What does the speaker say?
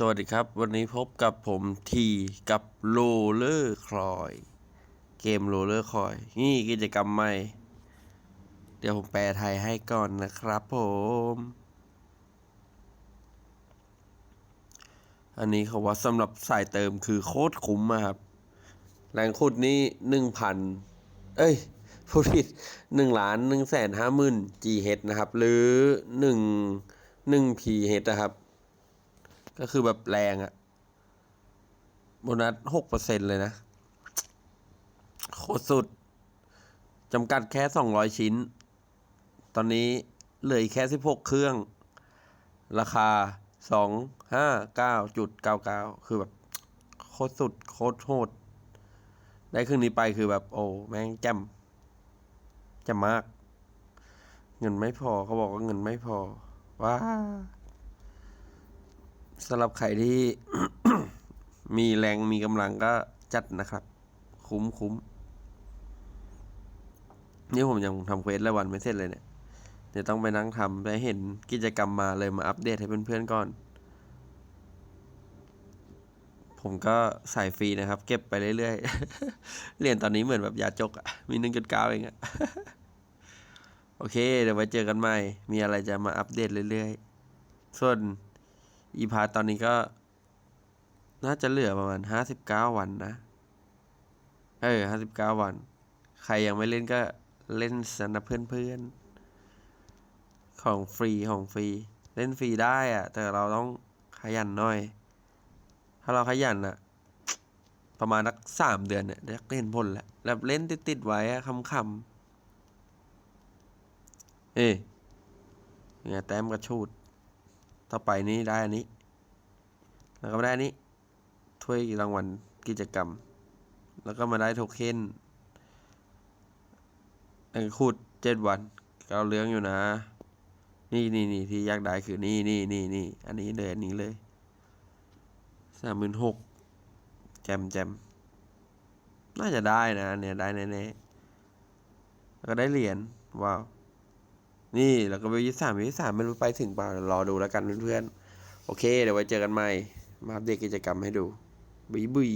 สวัสดีครับ วันนี้พบกับผมทีกับโรเลอร์คลอย เกมโรเลอร์คลอย นี่กิจกรรมใหม่ เดี๋ยวผมแปลไทยให้ก่อนนะครับผม อันนี้เขาว่าสำหรับสายเติมคือโคตรคุ้มอะครับ แรงขุดนี่หนึ่งพันเอ้ยพูดผิดหนึ่งล้านหนึ่งแสนห้าหมื่น GH นะครับ หรือหนึ่งหนึ่ง PH นะครับ ก็คือแบบแรงอะโบนัสหกเปอร์เซ็นเลยนะ โคตรสุดจำกัดแค่สองร้อยชิ้น ตอนนี้เหลืออีกแค่สิบหกเครื่อง ราคาสองห้าเก้าจุดเก้าเก้าคือแบบ โคตรสุด โคตรโหด ได้เครื่องนี้ไปคือแบบ โอ้ แม่งแจ่มแจ่มมาก เงินไม่พอเขาบอกว่าเงินไม่พอว้า สำหรับใครที่มีแรงมีกำลังก็จัดนะครับ คุ้มคุ้มนี่ผมยังทำเควสรายวันไม่เสร็จเลยเนี่ยเดี๋ยวต้องไปนั่งทำได้เห็นกิจกรรมมาเลยมาอัปเดตให้เพื่อนๆก่อน ผมก็ใส่ฟรีนะครับ เก็บไปเรื่อยๆ เรียญตอนนี้เหมือนแบบยาจกอะมีหนึ่งจุดเก้าเองอะโอเค เดี๋ยวไว้เจอกันใหม่ มีอะไรจะมาอัปเดตเรื่อยๆ ส่วน อีพาตอนนี้ก็ น่าจะเหลือประมาณห้าสิบเก้าวันนะ เออห้าสิบเก้าวัน ใครยังไม่เล่นก็เล่นสนะเพื่อนๆ ของฟรีของฟรี เล่นฟรีได้อะแต่เราต้องขยันหน่อย ถ้าเราขยันอะประมาณนักสามเดือนเนี่ยได้เล่นผลแล้วแบบเล่นติดๆไว้อะคำเอ้ยเนี่ยแต้มกระชูด ต่อไปนี้ได้อันนี้แล้วก็มาได้อันนี้ถ้วยรางวัลกิจกรรม แล้วก็มาได้โทเค็นไอ้คูดเจ็ดวันเอาเรื่องอยู่นะ นี่นี่นี่ที่ยากได้คือนี่นี่นี่นี่อันนี้เลยอันนี้เลยสามหมื่นหกแจมแจมน่าจะได้นะเนี่ยได้แน่ๆแล้วก็ได้เหรียญว้าว นี่แล้วก็ไปยี่สามยี่สามไม่รู้ไปถึงเปล่ารอดูแล้วกันเพื่อนๆโอเค เดี๋ยวไว้เจอกันใหม่ มาอัปเดตกิจกรรมให้ดูบุยบุย